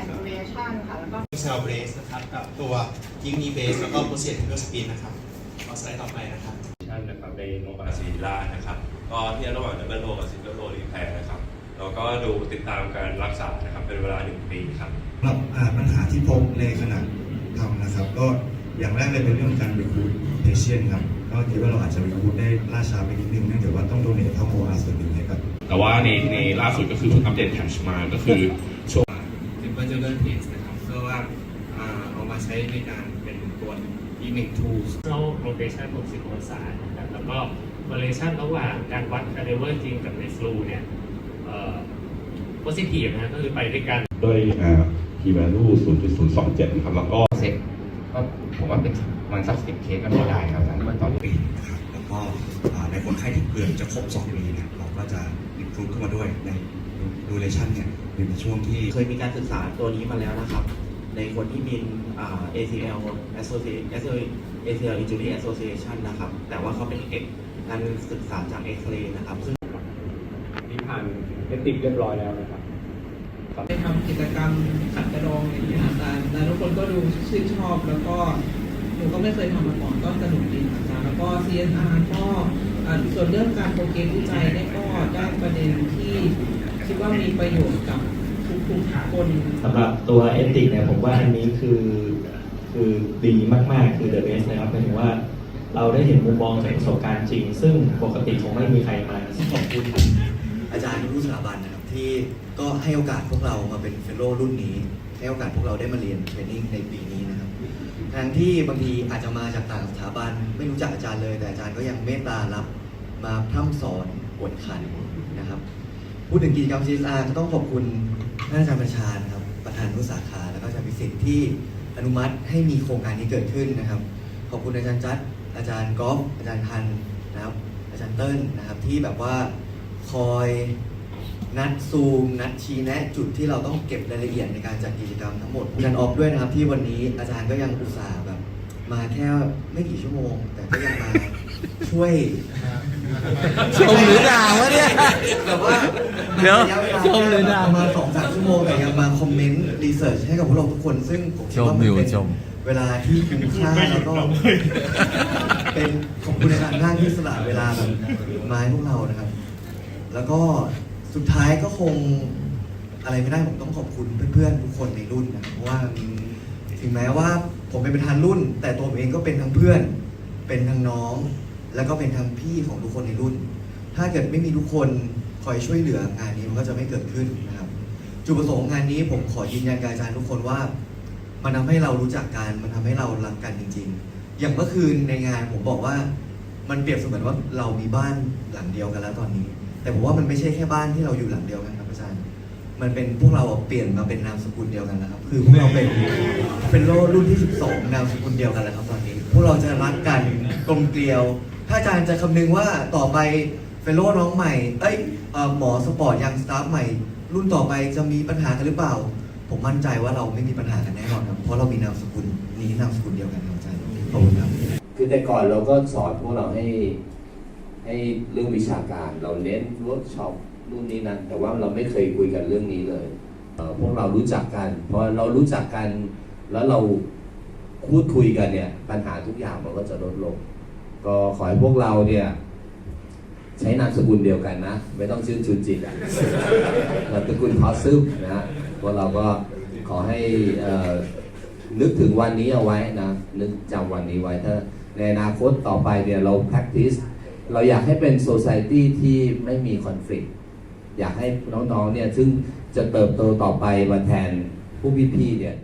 กับ posterior angulation ค่ะแล้วก็เซลเบรสนะครับกับตัวยิงนีเบสแล้วก็โปรเซียทิเกอร์สปินนะครับเอาสไลด์ต่อไปนะครับท่านนะครับในโรงพยาบาลศิริราชนะครับก็เทียบระหว่างดับเบิลโลกับซิงเกิลโลรีแพร์นะครับแล้วก็ดูติดตามการรักษานะครับเป็นเวลา1ปีครับสำหรับอ่าปัญหาที่พบในขณะทำนะครับก็อย่างแรกเลยเป็นเรื่องของการ recruit patient ครับก็คิดว่าเราอาจจะ recruit ได้ล่าช้าไปนิดนึงเนื่องจากว่าต้อง donate ข้อมูลส่วนหนึ่งให้กับแต่ว่าในในล่าสุดก็คือเพิ่งอัปเดตแพทชมาก็คือช่วง เป็น virtual test นะครับเพื่อว่าอ่าเอามาใช้ในการเป็นตัวอีกหนึ่ง tools เข้าโรเ t ชัน60 องศานะครับแล้วก็เ a เลชันระหว่างการวัดคาร์เดเวอร์จริงกับในฟลูเนี่ยเอ่อ positive นะฮะก็คือไปด้วยกันด้วยอ่า p value 0.027นะครับแล้วก็เซ็ตก็ผมว่าเป็นมันสักสิบเคสก็พอได้ครับตอนนี้ ตอนนี้ปีนะครับแล้วก็อ่าในคนไข้ที่เกินจะครบ2ปีเนี่ยเราก็จะ improve ขึ้นมาด้วยใน duration เนี่ยอยู่ในช่วงที่เคยมีการศึกษาตัวนี้มาแล้วนะครับ ในคนที่มีอ่า ACL Association ACL Injury Association นะครับ แต่ว่าเขาเป็นเอกการศึกษาจากเอ็กซเรย์นะครับ ซึ่งที่ผ่านเอติกเรียบร้อยแล้วนะครับไปทำกิจกรรมขัดกระดองอย่างนี้ยอาจารย์แล้วทุกคนก็ดูชื่นชอบแล้วก็ห นูก็ไม่เคยทำมาก่อนก็สนุกดีค่ะอาจารย์แล้วก็ CSR ก็อ่าส่วนเรื่องการโปรเกรสวิจัยเนี่ยก็ได้ประเด็นที่คิดว่ามีประโยชน์กับทุกๆคน สำหรับตัวเอติกเนี่ยผมว่าอันนี้คือคือดีมากๆคือ the best นะครับหมายถึงว่าเราได้เห็นมุมมองจากประสบการณ์จริง ซึ่งปกติคงไม่มีใครมาขอบคุณอาจารย์ทุกสถาบันนะครับที่ก็ให้โอกาสพวกเรามาเป็นเฟลโลรุ่นนี้ให้โอกาสพวกเราได้มาเรียนเทรนนิ่งในปีนี้นะครับทั้งที่บางทีอาจจะมาจากต่างสถาบันไม่รู้จักอาจารย์เลย แต่อาจารย์ก็ยังเมตตารับมาพร่ำสอนกวดขันนะครับ พูดถึงกิจกรรม CSR ก็ต้องขอบคุณท่านอาจารย์ประชานครับประธานผู้สาขา แล้วก็อาจารย์พิสิทธิ์ที่อนุมัติให้มีโครงการนี้เกิดขึ้นนะครับ ขอบคุณอาจารย์จัดอาจารย์กอล์ฟอาจารย์ทันนะครับ อาจารย์เติ้ลนะครับที่แบบว่าคอย นัดซูม นัดชี้แนะจุดที่เราต้องเก็บรายละเอียดในการจัดกิจกรรมทั้งหมดอาจารย์ออฟด้วยนะครับที่วันนี้อาจารย์ก็ยังอุตส่าห์แบบ มาแค่ไม่กี่ชั่วโมง แต่ก็ยังมา ช่วยชมหรือด่าวะเนี่ยแบบว่าเดี๋ยวระะวลชมหรือด่าประมาณสองสามชั่วโมงแต่ยังมาคอมเมนต์รีเสิร์ชให้กับพวกเราทุกคน ซึ่งผมคิดว่ามันเป็นเวลาที่คุ้มค่าแล้วก็เป็นขอบคุณอาจารย์มากที่สละเวลาแบบมาให้พวกเรานะครับ แล้วก็ สุดท้ายก็คงอะไรไม่ได้ผมต้องขอบคุณเพื่อนๆทุกคนในรุ่นนะเพราะว่าถึงแม้ว่าผมเป็นประธานรุ่น แต่ตัวผมเองก็เป็นทั้งเพื่อน เป็นทั้งน้อง แล้วก็เป็นทั้งพี่ของทุกคนในรุ่น ถ้าเกิดไม่มีทุกคนคอยช่วยเหลืองานนี้มันก็จะไม่เกิดขึ้นนะครับจุดประสงค์งงานนี้ผมขอยืนยันกับอาจารย์ทุกคนว่า มันทำให้เรารู้จักกันมันทำให้เรารักกันจริง ๆ อย่างเมื่อคืนในงานผมบอกว่า มันเปรียบเสมือนว่าเรามีบ้านหลังเดียวกันแล้วตอนนี้ แต่ผมว่ามันไม่ใช่แค่บ้านที่เราอยู่หลังเดียวกันครับอาจารย์ มันเป็นพวกเราเปลี่ยนมาเป็นนามสกุลเดียวกันแล้วครับ คือพวกเราเป็นเป็นโลรุ่นที่ 12 นามสกุลเดียวกันแล้วครับตอนนี้พวกเราจะรักกันกลมเกลียว ถ้าอาจารย์จะคำนึงว่าต่อไปเฟลโลน้องใหม่ เอ้ยเอ่อหมอสปอร์ตยังสตาฟใหม่ รุ่นต่อไปจะมีปัญหากันหรือเปล่า ผมมั่นใจว่าเราไม่มีปัญหากันแน่นอนครับ เพราะเรามีนามสกุลนี้นามสกุลเดียวกันครับอาจารย์ขอบคุณครับ คือแต่ก่อนเราก็สอนพวกเราให้ ให้เรื่องวิชาการเราเน้นเวิร์กช็อปนู่นนี่นั่นแต่ว่าเราไม่เคยคุยกันเรื่องนี้เลยเพวกเรารู้จักกันพอเรารู้จักกันแล้วเราพูดคุยกันเนี่ยปัญหาทุกอย่างมันก็จะลดลง ก็ขอให้พวกเราเนี่ยใช้นามสกุลเดียวกันนะ ไม่ต้องชื่อชุนจิตอะนามสกุลทอซึมนะฮะพวกเราก็ขอให้นึกถึงวันนี้เอาไว้นะนึกจำวันนี้ไว้ถ้าในอนาคตต่อไปเนี่ยเรา practice เราอยากให้เป็นโซซายตี้ที่ไม่มีคอน FLICT อยากให้น้องๆเนี่ยซึ่งจะเติบโตต่อไปมาแทนผู้พี่ๆเนี่ย